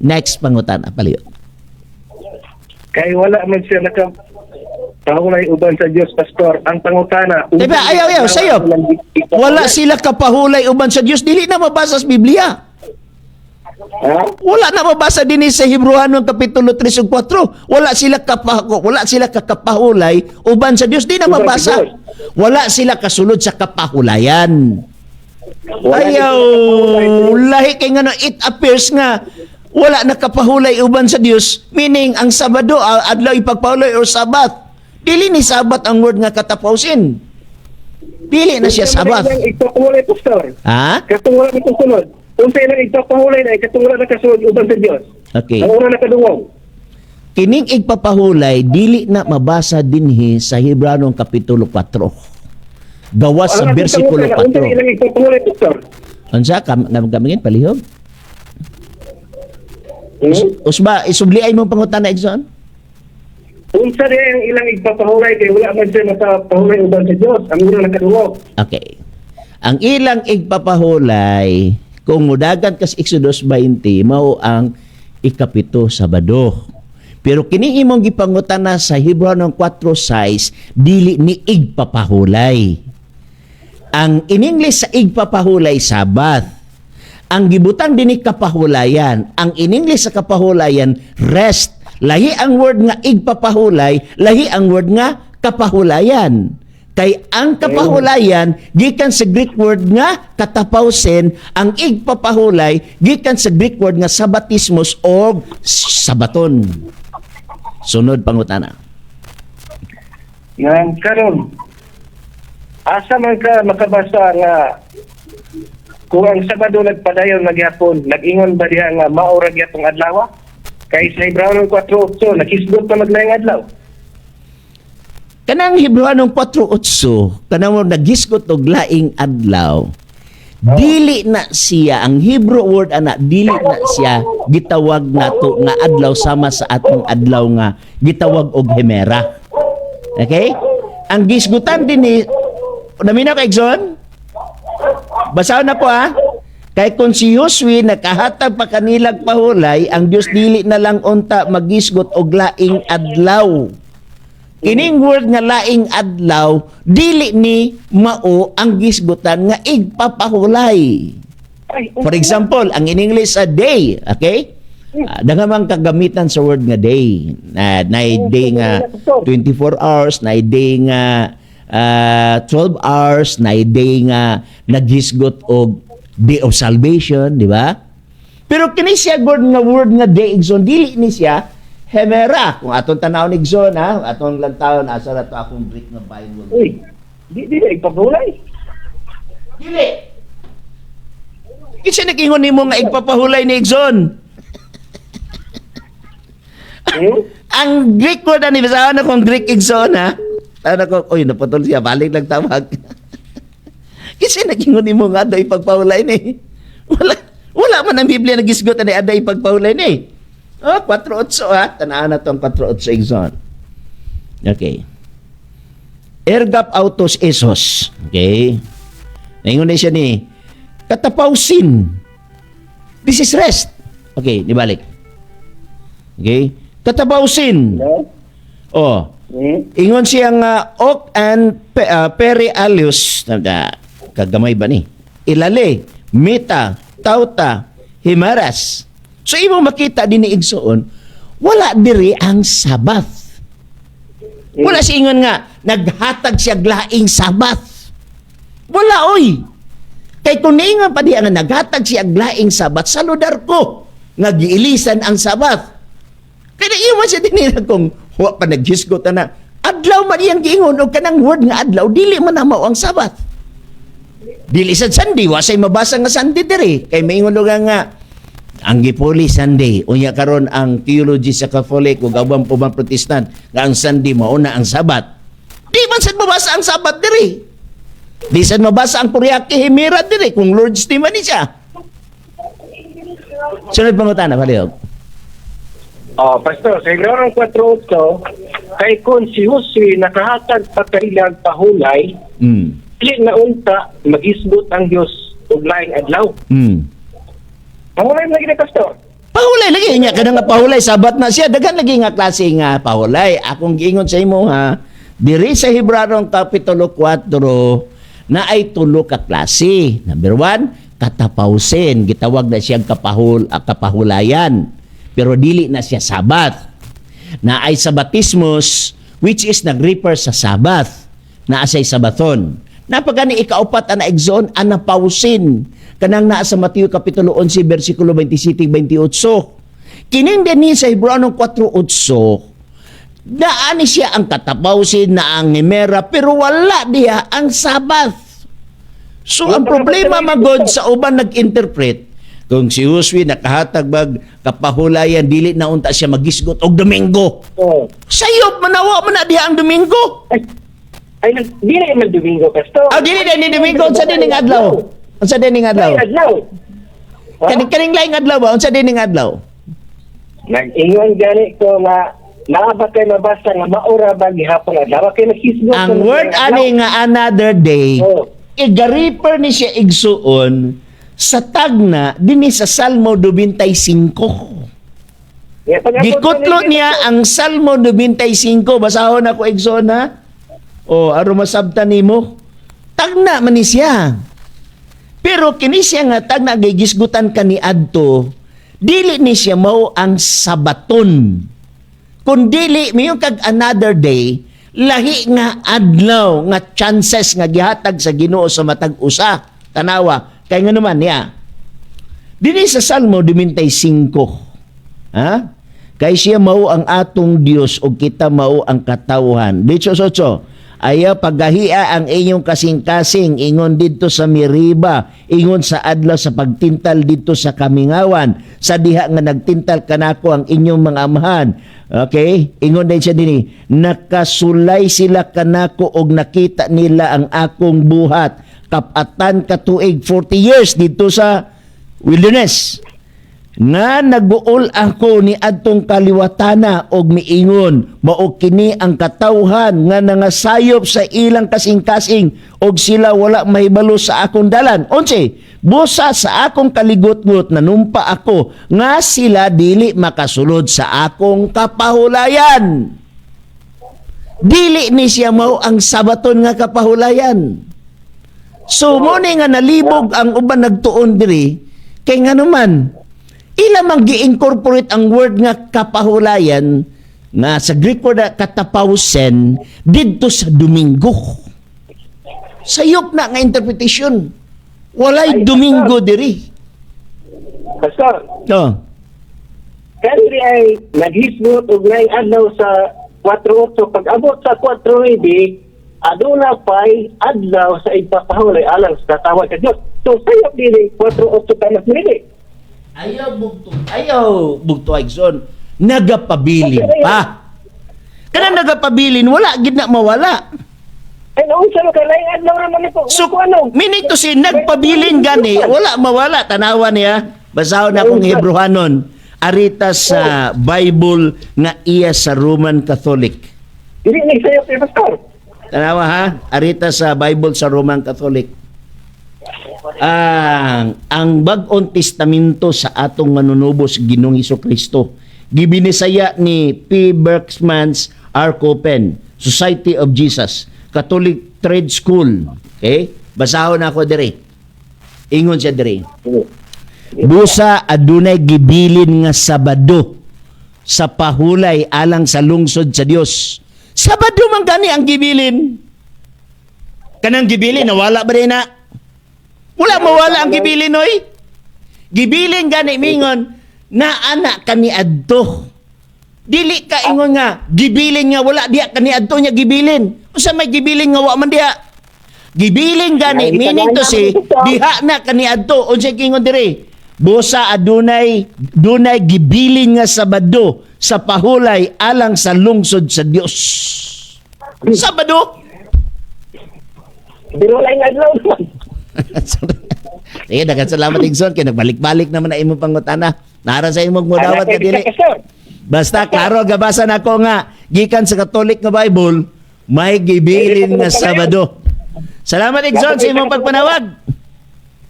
Next pangutana paliw. Kay wala man siya naka pahulay uban sa Dios pastor. Ang pangutana. Diba, ayaw, ayaw, sayo. Wala sila kapahulay uban sa Dios dili na mabasa sa Biblia. Wala na mabasa din sa Hebreano kapitulo 3 ug 4. Wala sila kapako, wala sila kakapahulay uban sa Dios di na mabasa. Wala sila kasulod sa kapahulayan. Ayaw, lahi kay nga no, it appears nga wala nakapahulay uban sa Dios, meaning ang Sabado, ah, adlaw ipagpahulay or Sabat. Dili ni Sabat ang word nga katapawsin. Dili na siya Sabat. Ipapahulay pastor. Ha? Na kasunod. Kung sa ilang ipapahulay na, katong wala na kasunod uban sa Dios. Okay. Ang una na kadungog. Kining igpapahulay dili na mabasa dinhi sa Hebreano kapitulo 4. Gawas sa bersikulo pangutana, Unsa na 4. ilang ipapahulay pastor? Unsa kam gamingin palihog? Hmm? Usba isubliay mo pangutana Edson? Unsa na ang ilang ipapahulay kay wala man siya napahulay uban sa Dios. Ang una na kadungog. Okay. Ang ilang igpapahulay kung mudagan kas Exodus 20 mao ang ikapito Sabado. Pero kini imong gipangutana sa Hebreano 4:6 dili ni igpapahulay. Ang in English sa igpapahulay Sabat. Ang gibutang dinik kapahulayan, ang in English sa kapahulayan rest. Lahi ang word nga igpapahulay, lahi ang word nga kapahulayan. Kay ang kapahulayan gikan sa Greek word nga katapawsen, ang igpapahulay gikan sa Greek word nga sabatismos o sabaton. Sunod pangutana. Nga karon asa man ka makabasa nga kung ang Sabado nagpadayon magyapon, nag-ingon ba diha nga maura gyapong adlaw? Kay sa Hebreo 4:8 nakisgot pa maglayang adlaw. Kanang Hebreanong 4.8, kanang mo nagisgot og laing adlaw, dili na siya, ang Hebrew word ana, dili na siya gitawag nato nga adlaw sama sa atong adlaw nga gitawag og hemera. Okay? Ang gisgutan din ni, naminaw ka, Exxon? Basaw na ko ha. Kay kung si Yoswi nakahatag pa kanilag pahulay, ang Dios dili na lang unta magisgot og laing adlaw. Kining word nga laing adlaw, dili ni mao ang gisgutan nga igpapahulay. Ay, For example, ang in English a day, okay? Uh, man kagamitan sa word nga day. Na na day nga 24 hours, na day nga ah, 12 hours, na day nga naghisgot og day of salvation, di ba? Pero kini siya word nga word nga day igson dili ni siya hemera. Kung atong tanaw ni igson ha, atong lantawon asa ra to akong Greek nga Bible. Uy, di di na ipapahulay. Dili. Kinsa nagingon nimo nga igpapahulay ni igson? Hmm? Ang Greek word ani basahan na kung Greek igsoon ha. Ano ko, oy naputol siya, balik lang tawag. Kasi nagingon nimo nga daw ipagpahulay ni. Wala wala man ang Biblia nagisgot ani ada ipagpahulay ni. Oh, 4.8 ha. Tanaan na tong 4.8 igsoon. Okay. Ergap autos esos. Okay. Naingon na siya ni katapawsin. This is rest. Okay, nibalik. Okay? Katapawsin. No? Oh, Hmm? ingon siya nga ok and pe, ah, peri alius na kagamay ba ni? Ilale, mita, tauta, himaras. So imo makita din ni igsoon, wala diri ang sabath. Wala siya ingon nga naghatag siya glaing sabath. Wala oy. Kay kung niingon pa diya nga naghatag siya glaing sabat sa ludar ko nga giilisan ang sabat. Kaya iwan siya din nila kung wa pa naghisgot na adlaw man iyang giingon og kanang word nga adlaw dili man na mao ang sabat. Dili sa Sunday wa say mabasa nga Sunday diri kay maingon nga nga ang gipuli Sunday unya karon ang theology sa Catholic ug ubang ubang Protestant nga ang Sunday mao na ang sabat. Di man sad mabasa ang sabat diri. Di sad mabasa ang Kuryaki Himira diri kung Lord's Day man ni siya. Sunod pangutana palihog. Oh, pastor, sa Hebreo 4:8 kay kung si Jose nakahatag pa kailang pahulay, Mm. dili na unta magisgot ang Dios ug laing adlaw. Mm. Pahulay na gid pastor. Pahulay Dili niya kada nga pahulay sabat na siya daghan lagi nga klase nga pahulay. Akong giingon sa imo ha, diri sa Hebreyo kapitulo 4 na ay tulo ka klase. Number one, katapawsin. Gitawag na siyang kapahul, ah, kapahulayan. Pero dili na siya sabat. Na ay sabatismos which is nag-refer sa sabat. Na asay sabaton. Napagani ikaupat ana exon ana pausin kanang naa sa Mateo kapitulo 11 bersikulo 27 28. Kining din ni sa Hebreo 4:8 Daani siya ang katapawsin na ang himera pero wala diha ang Sabath. So ang problema magod sa uban nag-interpret kung si Uswi nakahatag bag kapahulayan dili na unta siya magisgot og Domingo. Oh. Sayop manawa man na diha ang Domingo. Ay, ay, nag- di na yung Domingo, Pastor. Ah dili na ni Domingo unsa din ning adlaw? Unsa din ning adlaw? Adlaw. Kaning kaning laing adlaw ba? Unsa din ning adlaw? Nag-ingon gani ko nga naabot kay mabasa nga maura ba gihapon adlaw kay nakisgot Ang word ani nga another day, Oh. igariper ni siya igsuon sa tagna dinhi sa Salmo 25. Gikutlo niya ang Salmo 25. Basahon ako igsuon ha. O aro masabtan nimo. Tagna man ni siya. Pero kini siya nga tagna gigisgutan kani adto, dili ni siya mao ang sabaton. Kung dili miyo kag another day, lahi nga adlaw nga chances nga gihatag sa Ginoo sa matag usa. Tanawa, kay nga naman niya. Dili sa Salmo 25. Ha? Kay siya mao ang atong Dios ug kita mao ang katawhan. Dicho socho, ayaw paghahia ang inyong kasing-kasing ingon didto sa Miriba, ingon sa adlaw sa pagtintal didto sa Kamingawan, sa diha nga nagtintal kanako ang inyong mga amahan. Okay? Ingon din siya dinhi, nakasulay sila kanako og nakita nila ang akong buhat kapatan katuig 40 years dito sa wilderness. Nga nagbuol ako ni adtong kaliwatana og miingon mao kini ang katawhan nga nangasayop sa ilang kasing-kasing og sila wala mahibalo sa akong dalan. Onse busa sa akong kaligot-ngot nanumpa ako nga sila dili makasulod sa akong kapahulayan. Dili ni siya mao ang sabaton nga kapahulayan so mo ni nga nalibog ang uban nagtuon diri kay nga naman ila mang gi-incorporate ang word nga kapahulayan nga sa Greek word na katapawsen didto sa Domingo. Sayop na nga interpretation. Walay Ay, Domingo diri. Pastor, No. Kani ay naghisgot og nay adlaw sa 4-8 pag abot sa 4 aduna pay adlaw sa ipapahulay alang sa katawhan ka Dios. So sayop dili 4-8 ka mas dili. Ayaw bugto. Ayaw bugto Igson. Nagapabilin pa. Kana nagapabilin wala gid na mawala. Ay naunsa mo kalay adlaw ra man ito. So, ano? meaning to say, nagpabilin gani, wala mawala, tanawa niya. Basahon na akong Hebrewanon, arita sa Bible nga iya sa Roman Catholic. Dili ni sayop ni pastor. Tanawa ha, arita sa Bible sa Roman Catholic. Ang ang bag-ong testamento sa atong manunubos Ginong Hesus Kristo gibinisaya ni P. Berksmans R. Copen, Society of Jesus, Catholic Trade School. Okay? Basahon ako dire. Ingon siya dire. Busa adunay gibilin nga Sabado sa pahulay alang sa lungsod sa Dios. Sabado man gani ang gibilin. Kanang gibilin nawala ba rin na? Wala mawala ang gibilin oy. Gibilin gani mingon na anak kani adto. Dili ka ingon nga gibilin nga wala diha kani adto nya gibilin. Usa may gibilin nga wa man diha. Gibilin gani meaning to ito. diha na kani adto unsay kingon diri. Busa adunay dunay gibilin nga Sabado sa pahulay alang sa lungsod sa Dios. Sabado? Pero lain adlaw. Sige, dagan salamat Igson kay nagbalik-balik naman na imong pangutana. Nara sa imong mudawat ka dili. Basta klaro gabasa nako nga gikan sa Catholic nga Bible may gibilin nga Sabado. Salamat Igson sa imong pagpanawag.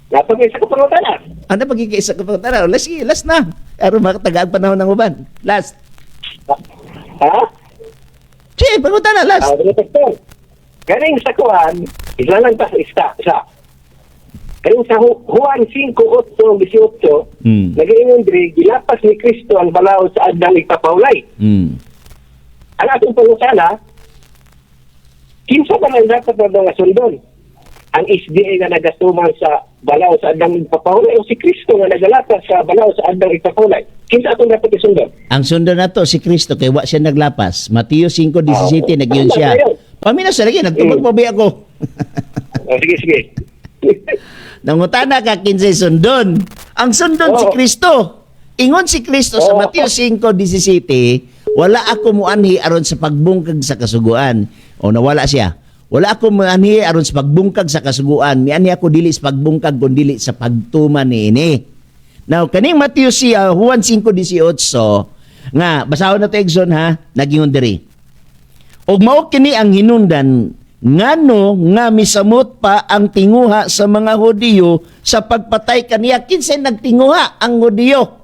Napagay sa kapangutana. Ano pagkikaisa ko pang tara? Last, sige, last na. Aron makatagaan panahon ng uban. Last. Ha? Sige, pangutan na, last. Ah, uh, Pastor. Galing sa kuhan, isa lang pa sa isa. isa. Galing sa Juan 5, 8, 18, Hmm. nag-iingon diri, gilapas ni Kristo ang balaod sa adang ipapawlay. Mm. Ang atong pangutana, kinsa ba lang dapat na mga sundon? Ang SDA nga nagasuman sa balaw sa adang ipapawlay o si Kristo nga nagalapas sa balaw sa adang ipapawlay? Kinsa atong dapat isundon? Ang sundo na to, si Kristo, kay wa siya naglapas. Mateo 5.17, Ah, nagyon tama siya. Pamina sa lagi, nagtubag Mm. pa ba ako? O, sige, sige. Nangutana ka, kinsay sundon. Ang sundon si Oo. Kristo. Ingon si Kristo sa Oo. Mateo 5.17, wala ako muanhi aron sa pagbungkag sa kasuguan. O nawala siya. Wala ako muanhi aron sa pagbungkag sa kasuguan. Mianhi ako dili sa pagbungkag kundi dili sa pagtuman ni ini. Now, kaning Mateo siya, Juan 5.18, nga, basahon na to Exxon ha, nagingon diri. Og mao kini ang hinungdan ngano nga misamot pa ang tinguha sa mga Hudiyo sa pagpatay kaniya kinsay nagtinguha ang Hudiyo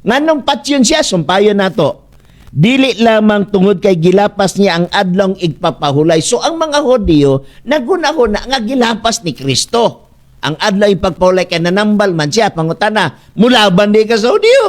nganong patyon siya sumpayon nato dili lamang tungod kay gilapas niya ang adlong igpapahulay so ang mga Hudiyo naguna-huna nga gilapas ni Kristo ang adlaw ipagpahulay kay nanambal man siya pangutana mulaban di ka sa Hudiyo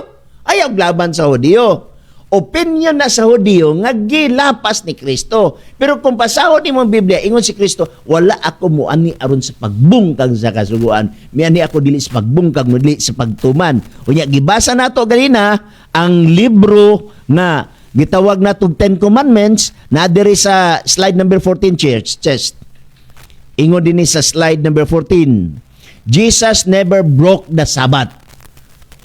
ayaw laban sa Hudiyo opinion na sa Hudiyo nga gilapas ni Kristo. Pero kung pasahod ni mong Biblia, ingon si Kristo, wala ako mo ani aron sa pagbungkag sa kasuguan. Miani ako dili sa pagbungkag, dili sa pagtuman. Unya gibasa nato ganina ang libro nga gitawag nato Ten Commandments na diri sa slide number 14 church chest. Ingon din ni sa slide number 14. Jesus never broke the Sabbath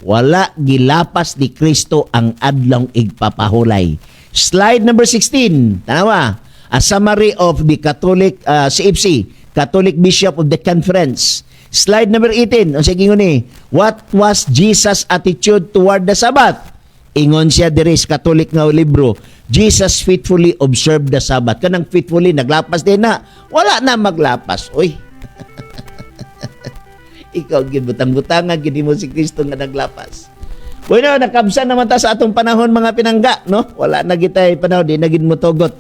wala gilapas ni Kristo ang adlong igpapahulay. Slide number 16. Tanawa, a summary of the Catholic uh, CFC, Catholic Bishop of the Conference. Slide number 18. O sige ni, what was Jesus' attitude toward the Sabbath? Ingon siya diri sa Catholic nga libro, Jesus faithfully observed the Sabbath. Kanang faithfully naglapas din na. Wala na maglapas. Uy, ikaw gibutang-butangan gid mo si Kristo nga naglapas. Bueno, nakabsan naman ta sa atong panahon mga pinangga, no? Wala na gitay panahon, di na gid mo tugot.